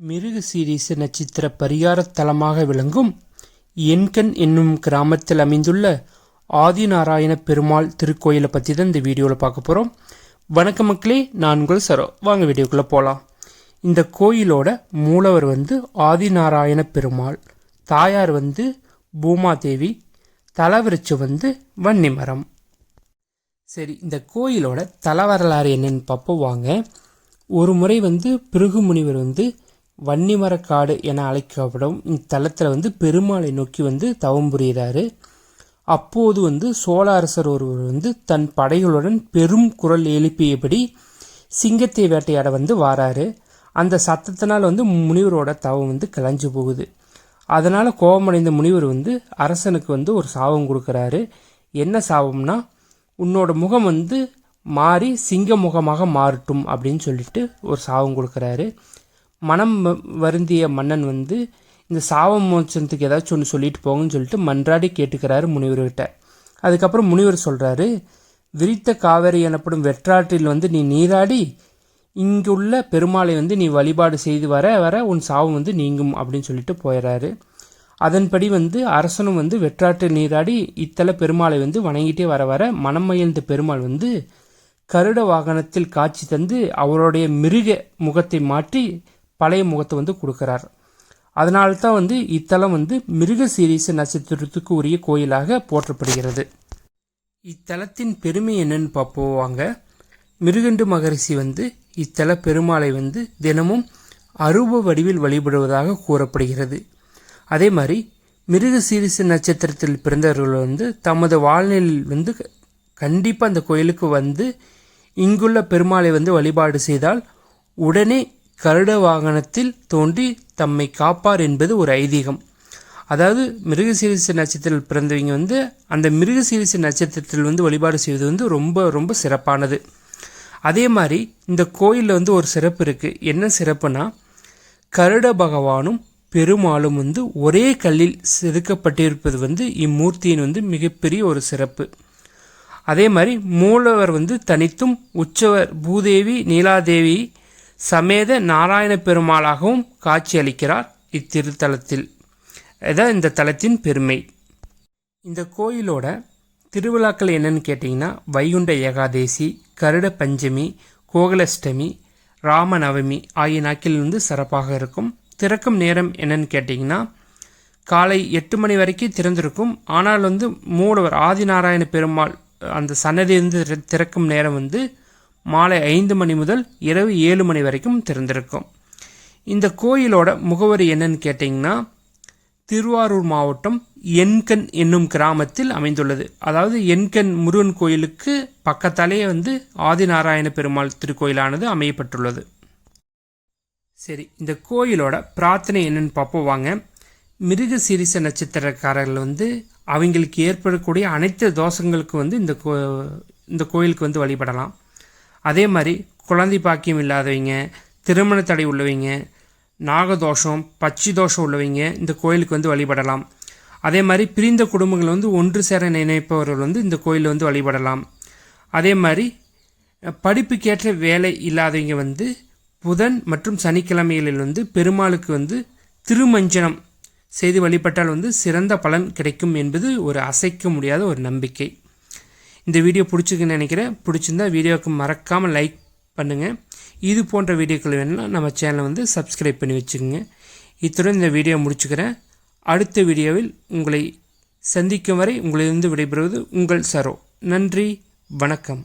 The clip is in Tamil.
மிருக சீரிச நட்சத்திர பரிகார தலமாக விளங்கும் எண்கண் என்னும் கிராமத்தில் அமைந்துள்ள ஆதிநாராயண பெருமாள் திருக்கோயிலை பற்றி தான் இந்த வீடியோவில் பார்க்க போகிறோம் வணக்க மக்களே நான் உங்கள் சரோ. வாங்க வீடியோக்குள்ளே போகலாம் இந்த கோயிலோட மூலவர் வந்து ஆதிநாராயண பெருமாள். தாயார் வந்து பூமாதேவி. தலவிருச்சம் வந்து வன்னிமரம். சரி இந்த கோயிலோட தல வரலாறு என்னன்னு பார்ப்போம். வாங்க. ஒரு முறை வந்து பிருகு முனிவர் வந்து வன்னிமரக்காடு என அழைக்கப்படும் இத்தலத்தில் வந்து பெருமாளை நோக்கி வந்து தவம் புரிகிறாரு. அப்போது வந்து சோழ அரசர் ஒருவர் வந்து தன் படைகளுடன் பெரும் குரல் எழுப்பியபடி சிங்கத்தை வேட்டையாட வந்து வாராரு. அந்த சத்தத்தினால் வந்து முனிவரோட தவம் வந்து கிளஞ்சு போகுது. அதனால் கோபமடைந்த முனிவர் வந்து அரசனுக்கு வந்து ஒரு சாபம் கொடுக்குறாரு. என்ன சாபம்னா உன்னோட முகம் வந்து மாறி சிங்க முகமாக மாறட்டும் அப்படின்னு சொல்லிட்டு ஒரு சாபம் கொடுக்குறாரு. மனம் வருந்திய மன்னன் வந்து இந்த சாவ மோச்சனத்துக்கு ஏதாச்சும் ஒன்று சொல்லிட்டு போங்கன்னு சொல்லிட்டு மன்றாடி கேட்டுக்கிறாரு முனிவர்கிட்ட. அதுக்கப்புறம் முனிவர் சொல்கிறாரு விரித்த காவேரி எனப்படும் வெற்றாற்றில் வந்து நீ நீராடி இங்குள்ள பெருமாளை வந்து நீ வழிபாடு செய்து வர வர உன் சாபம் வந்து நீங்கும் அப்படின்னு சொல்லிட்டு போயிடுறாரு அதன்படி வந்து அரசனும் வந்து வெற்றாற்றில் நீராடி இத்தல பெருமாளை வந்து வணங்கிட்டே வர வர மனம் மகிழ்ந்த பெருமாள் வந்து கருட வாகனத்தில் காட்சி தந்து அவருடைய மிருக முகத்தை மாற்றி பழைய முகத்தை வந்து கொடுக்குறார். அதனால தான் வந்து இத்தலம் வந்து மிருக சீரீச நட்சத்திரத்துக்கு உரிய கோயிலாக போற்றப்படுகிறது. இத்தலத்தின் பெருமை என்னன்னு பார்ப்போவாங்க மிருகண்டு மகரிஷி வந்து இத்தல பெருமாளை வந்து தினமும் அரூப வடிவில் வழிபடுவதாக கூறப்படுகிறது. அதே மாதிரி மிருக சீரிச நட்சத்திரத்தில் பிறந்தவர்கள் வந்து தமது வாழ்நிலையில் வந்து கண்டிப்பாக அந்த கோயிலுக்கு வந்து இங்குள்ள பெருமாளை வந்து வழிபாடு செய்தால் உடனே கருட வாகனத்தில் தோன்றி தம்மை காப்பார் என்பது ஒரு ஐதீகம். அதாவது மிருகசீரிச நட்சத்திரத்தில் பிறந்தவங்க வந்து அந்த மிருகசீரிச நட்சத்திரத்தில் வந்து வழிபாடு செய்வது வந்து ரொம்ப ரொம்ப சிறப்பானது. அதே மாதிரி இந்த கோயிலில் வந்து ஒரு சிறப்பு இருக்குது என்ன சிறப்புனா கருட பகவானும் பெருமாளும் வந்து ஒரே கல்லில் செதுக்கப்பட்டிருப்பது வந்து இம்மூர்த்தியின் வந்து மிகப்பெரிய ஒரு சிறப்பு. அதே மாதிரி மூலவர் வந்து தனித்தும் உற்சவர் பூதேவி நீலாதேவி சமேத நாராயண பெருமாளாகவும் காட்சியளிக்கிறார் இத்திருத்தலத்தில். இதான் இந்த தலத்தின் பெருமை. இந்த கோயிலோட திருவிழாக்கள் என்னன்னு கேட்டிங்கன்னா வைகுண்ட ஏகாதேசி கருட பஞ்சமி கோகுலஷ்டமி ராமநவமி ஆகிய நாட்களில் வந்து சிறப்பாக இருக்கும். திறக்கும் நேரம் என்னன்னு கேட்டிங்கன்னா காலை எட்டு மணி வரைக்கும் திறந்திருக்கும். ஆனால் வந்து மூலவர் ஆதிநாராயண பெருமாள் அந்த சன்னதி வந்து திறக்கும் நேரம் வந்து மாலை ஐந்து மணி முதல் இரவு ஏழு மணி வரைக்கும் திறந்திருக்கும். இந்த கோயிலோட முகவரி என்னன்னு கேட்டிங்கன்னா திருவாரூர் மாவட்டம் எண்கண் என்னும் கிராமத்தில் அமைந்துள்ளது. அதாவது எண்கண் முருகன் கோயிலுக்கு பக்கத்தாலேயே வந்து ஆதிநாராயண பெருமாள் திருக்கோயிலானது அமையப்பட்டுள்ளது சரி இந்த கோயிலோட பிரார்த்தனை என்னன்னு பார்ப்போம் வாங்க. மிருக சிரிச நட்சத்திரக்காரர்கள் வந்து அவங்களுக்கு ஏற்படக்கூடிய அனைத்து தோஷங்களுக்கு வந்து இந்த கோ இந்த கோயிலுக்கு வந்து வழிபடலாம். அதே மாதிரி குழந்தை பாக்கியம் இல்லாதவங்க திருமண தடை உள்ளவங்க நாகதோஷம் பச்சி தோஷம் உள்ளவங்க இந்த கோயிலுக்கு வந்து வழிபடலாம். அதே மாதிரி பிரிந்த குடும்பங்கள் வந்து ஒன்று சேர நினைப்பவர்கள் வந்து இந்த கோயிலில் வந்து வழிபடலாம். அதே மாதிரி படிப்புக்கேற்ற வேலை இல்லாதவங்க வந்து புதன் மற்றும் சனிக்கிழமைகளில் வந்து பெருமாளுக்கு வந்து திருமஞ்சனம் செய்து வழிபட்டால் வந்து சிறந்த பலன் கிடைக்கும் என்பது ஒரு அசைக்க முடியாத ஒரு நம்பிக்கை. இந்த வீடியோ பிடிச்சிருக்குன்னு நினைக்கிறேன். பிடிச்சிருந்தா வீடியோவுக்கு மறக்காமல் லைக் பண்ணுங்கள் இது போன்ற வீடியோக்கள் வேணும்னா நம்ம சேனலை வந்து சப்ஸ்கிரைப் பண்ணி வச்சுக்கோங்க. இத்துடன் இந்த வீடியோ முடிச்சுக்கிறேன். அடுத்த வீடியோவில் உங்களை சந்திக்கும் வரை உங்களிலிருந்து விடைபெறுவது உங்கள் சரோ. நன்றி வணக்கம்.